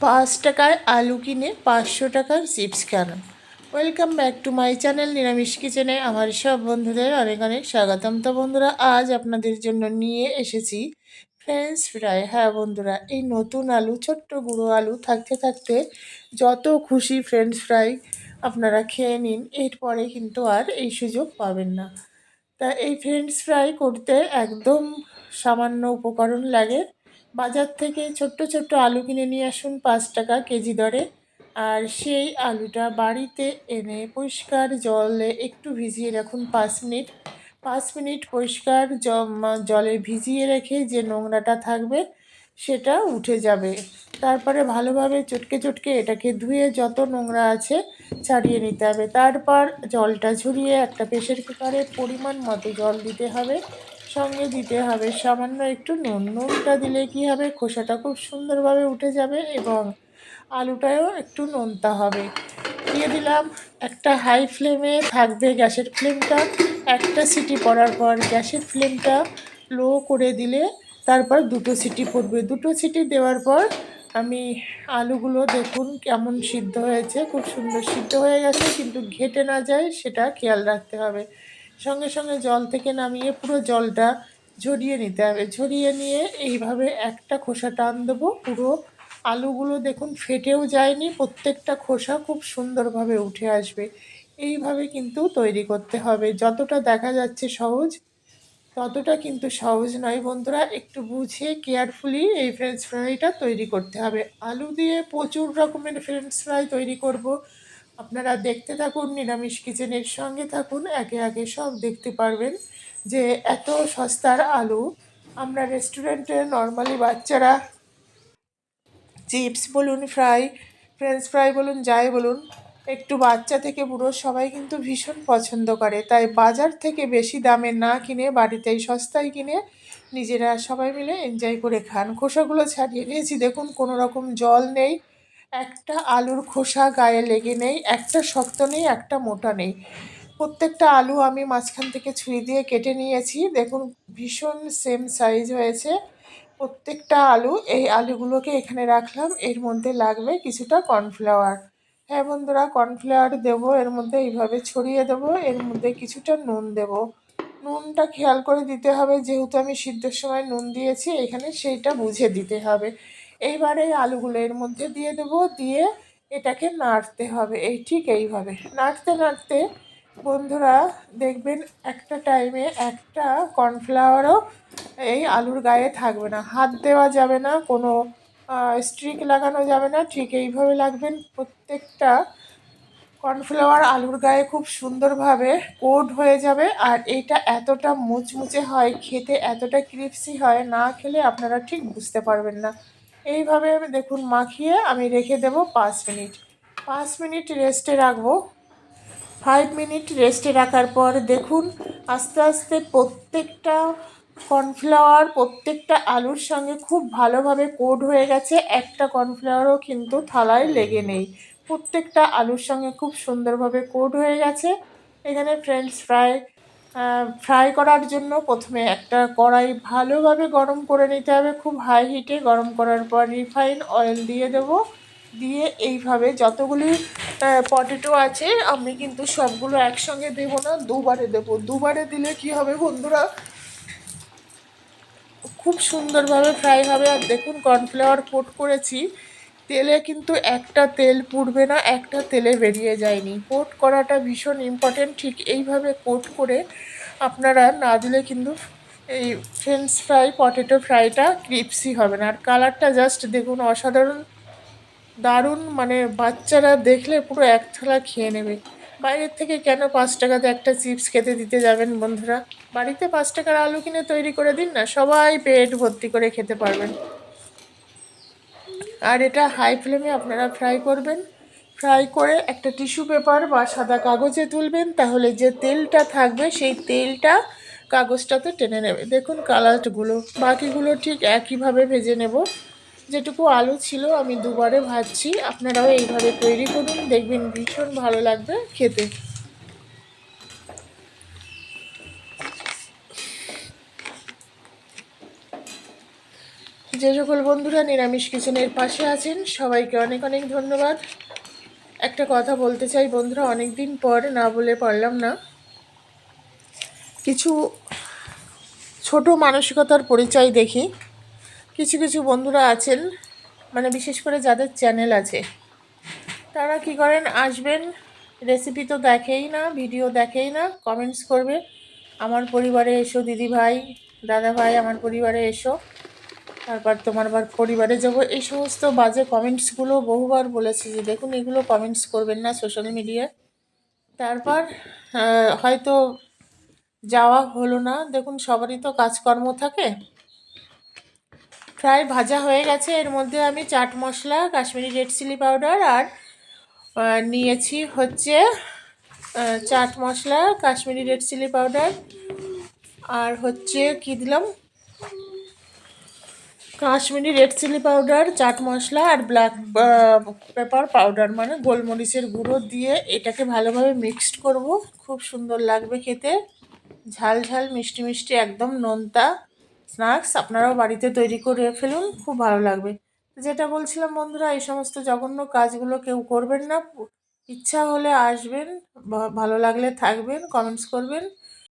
পাঁচ টাকায় আলু কিনে পাঁচশো টাকার চিপস কেন। Welcome back to my channel নিরামিষ কিচেনে আমার সব বন্ধুদের অনেক অনেক স্বাগতম। তো বন্ধুরা, আজ আপনাদের জন্য নিয়ে এসেছি ফ্রেঞ্চ ফ্রাই হ্যাঁ বন্ধুরা, এই নতুন আলু, ছোট্ট গুঁড়ো আলু থাকতে থাকতে যত খুশি ফ্রেঞ্চ ফ্রাই আপনারা খেয়ে নিন, এরপরে কিন্তু আর এই সুযোগ পাবেন না। তা এই ফ্রেঞ্চ ফ্রাই করতে একদম সামান্য উপকরণ লাগে। বাজার থেকে ছোট্ট ছোট্ট আলু কিনে নিয়ে আসুন পাঁচ টাকা কেজি দরে। আর সেই আলুটা বাড়িতে এনে পরিষ্কার জলে একটু ভিজিয়ে রাখুন পাঁচ মিনিট। পাঁচ মিনিট পরিষ্কার জলে ভিজিয়ে রেখে যে নোংরাটা থাকবে সেটা উঠে যাবে। তারপরে ভালোভাবে চটকে চটকে এটাকে ধুয়ে যত নোংরা আছে ছাড়িয়ে নিতে হবে। তারপর জলটা ঝরিয়ে একটা প্রেশার কুকারে পরিমাণ মতো জল দিতে হবে। সঙ্গে দিতে হবে। সামান্য একটু নুন। নুনটা দিলে কি হবে? খোসাটা খুব সুন্দরভাবে উঠে যাবে এবং আলুটাও একটু নোনতা হবে। দিয়ে দিলাম একটা হাই ফ্লেমে থাকবে গ্যাসের ফ্লেমটা একটা সিটি পড়ার পর গ্যাসের ফ্লেমটা লো করে দিলে তারপর দুটো সিটি পড়বে। দুটো সিটি দেওয়ার পর আমি আলুগুলো দেখুন কেমন সিদ্ধ হয়েছে। খুব সুন্দর সিদ্ধ হয়ে গেছে, কিন্তু ঘেটে না যায়, সেটা খেয়াল রাখতে হবে। সঙ্গে সঙ্গে জল থেকে নামিয়ে পুরো জলটা ঝরিয়ে নিতে হবে। ঝরিয়ে নিয়ে এইভাবে একটা খোসা টান দেবো। পুরো আলুগুলো দেখুন ফেটেও যায়নি, প্রত্যেকটা খোসা খুব সুন্দরভাবে উঠে আসবে। এইভাবে কিন্তু তৈরি করতে হবে। যতটা দেখা যাচ্ছে সহজ, ততটা কিন্তু সহজ নয়। বন্ধুরা, একটু বুঝে কেয়ারফুলি এই ফ্রেঞ্চ ফ্রাইটা তৈরি করতে হবে। আলু দিয়ে প্রচুর রকমের ফ্রেঞ্চ ফ্রাই তৈরি করব। আপনারা দেখতে থাকুন, নিরামিষ কিচেনের সঙ্গে থাকুন, একে একে সব দেখতে পারবেন যে এত সস্তার আলু। আমরা রেস্টুরেন্টে নর্মালি বাচ্চারা চিপস বলুন, ফ্রাই, ফ্রেঞ্চ ফ্রাই বলুন, যাই বলুন, একটু বাচ্চা থেকে বুড়ো সবাই কিন্তু ভীষণ পছন্দ করে। তাই বাজার থেকে বেশি দামে না কিনে, বাড়িতেই সস্তায় কিনে নিজেরা সবাই মিলে এনজয় করে খান। খোসাগুলো ছাড়িয়ে নিয়েছি, দেখুন কোনো রকম জল নেই। একটা আলুর খোসা গায়ে লেগে নেই, একটা শক্ত নেই, একটা মোটা নেই। প্রত্যেকটা আলু আমি মাঝখান থেকে ছুরি দিয়ে কেটে নিয়েছি। দেখুন, ভীষণ সেম সাইজ হয়েছে। প্রত্যেকটা আলু, এই আলুগুলোকে এখানে রাখলাম। এর মধ্যে লাগবে কিছুটা কর্নফ্লাওয়ার হ্যাঁ বন্ধুরা কর্নফ্লাওয়ার দেবো, এর মধ্যে এইভাবে ছড়িয়ে দেবো, এর মধ্যে কিছুটা নুন দেব। নুনটা খেয়াল করে দিতে হবে, যেহেতু আমি সিদ্ধর সময় নুন দিয়েছি, এখানে সেইটা বুঝে দিতে হবে। এইবারে এই আলুগুলো এর মধ্যে দিয়ে দেব, দিয়ে এটাকে নাড়তে হবে। এই ঠিক এইভাবে। নাড়তে নাড়তে বন্ধুরা দেখবেন একটা টাইমে একটা কর্নফ্লাওয়ারও এই আলুর গায়ে থাকবে না। হাত দেওয়া যাবে না, কোনো স্ট্রিক লাগানো যাবে না। ঠিক এইভাবে লাগবেন। প্রত্যেকটা কর্নফ্লাওয়ার আলুর গায়ে খুব সুন্দরভাবে কোড হয়ে যাবে। আর এটা এতটা মুচমুচে হয়, খেতে এতটা ক্রিপসি হয়, না খেলে আপনারা ঠিক বুঝতে পারবেন না। এইভাবে দেখুন মাখিয়ে আমি রেখে দেব পাঁচ মিনিট। পাঁচ মিনিট রেস্টে রাখব। ফাইভ মিনিট রেস্টে রাখার পর দেখুন আস্তে আস্তে প্রত্যেকটা কর্নফ্লাওয়ার, প্রত্যেকটা আলুর সঙ্গে খুব ভালোভাবে কোড হয়ে গেছে। একটা কর্নফ্লাওয়ারও কিন্তু থালায় লেগে নেই। প্রত্যেকটা আলুর সঙ্গে খুব সুন্দরভাবে কোড হয়ে গেছে। এখানে ফ্রেঞ্চ ফ্রাই ফ্রাই করার জন্য প্রথমে একটা কড়াই ভালোভাবে গরম করে নিতে হবে। খুব হাই হিটে গরম করার পর রিফাইন অয়েল দিয়ে দেবো। দিয়ে এইভাবে যতগুলি পটেটো আছে, আমি কিন্তু সবগুলো একসঙ্গে দেবো না, দুবারে দেবো। দুবারে দিলে কি হবে বন্ধুরা? খুব সুন্দরভাবে ফ্রাই হবে। আর দেখুন কর্নফ্লাওয়ার কোট করেছি। তেলে কিন্তু একটা তেল পুড়বে না, একটা তেলে বেরিয়ে যায়নি। কোট করাটা ভীষণ ইম্পর্টেন্ট ঠিক এইভাবে কোট করে আপনারা না দিলে কিন্তু এই ফ্রেঞ্চ ফ্রাই পটেটো ফ্রাইটা ক্রিপসি হবে না। আর কালারটা জাস্ট দেখুন, অসাধারণ, দারুণ মানে বাচ্চারা দেখলে পুরো এক থালা খেয়ে নেবে। বাইরের থেকে কেন পাঁচ টাকাতে একটা চিপস খেতে দিতে যাবেন বন্ধুরা? বাড়িতে পাঁচ টাকার আলু কিনে তৈরি করে দিন না, সবাই পেট ভর্তি করে খেতে পারবেন। আর এটা হাই ফ্লেমে আপনারা ফ্রাই করবেন। ফ্রাই করে একটা টিস্যু পেপার বা সাদা কাগজে তুলবেন, তাহলে যে তেলটা থাকবে, সেই তেলটা কাগজটাতে টেনে নেবে। দেখুন কালারগুলো বাকিগুলো ঠিক একইভাবে ভেজে নেব। যেটুকু আলু ছিল, আমি দুবারে ভাজছি। আপনারাও এইভাবে তৈরি করুন, দেখবেন ভীষণ ভালো লাগবে খেতে। যে সকল বন্ধুরা নিরামিষ কিচেনের পাশে আছেন, সবাইকে অনেক অনেক ধন্যবাদ। একটা কথা বলতে চাই বন্ধুরা অনেক দিন পর না বলে পারলাম না। কিছু ছোট মানসিকতার পরিচয় দেখি। কিছু কিছু বন্ধুরা আছেন মানে বিশেষ করে যাদের চ্যানেল আছে। তারা কি করেন, আসবেন রেসিপি তো দেখেই না ভিডিও দেখেই না কমেন্টস করবে। আমার পরিবারে এসো দিদি ভাই দাদা ভাই আমার পরিবারে এসো। তারপর তোমার আবার পরিবারে যাব। এই সমস্ত বাজে কমেন্টসগুলো বহুবার বলেছি যে, দেখুন, এগুলো কমেন্টস করবেন না সোশ্যাল মিডিয়ায় তারপর হয়তো যাওয়া হলো না। দেখুন, সবারই তো কাজকর্ম থাকে। প্রায় ভাজা হয়ে গেছে। এর মধ্যে আমি chaat masala, Kashmiri red chilli powder আর নিয়েছি হচ্ছে chaat masala, Kashmiri red chilli powder আর হচ্ছে, কি দিলাম? Kashmiri red chilli powder chaat masala আর ব্ল্যাক পেপার পাউডার মানে গোলমরিচের গুঁড়ো দিয়ে এটাকে ভালোভাবে মিক্সড করব। খুব সুন্দর লাগবে খেতে। ঝাল ঝাল, মিষ্টি মিষ্টি, একদম নোনতা স্ন্যাক্স আপনারাও বাড়িতে তৈরি করে ফেলুন, খুব ভালো লাগবে। যেটা বলছিলাম বন্ধুরা, এই সমস্ত জঘন্য কাজগুলো কেউ করবেন না। ইচ্ছা হলে আসবেন ভালো লাগলে থাকবেন কমেন্টস করবেন।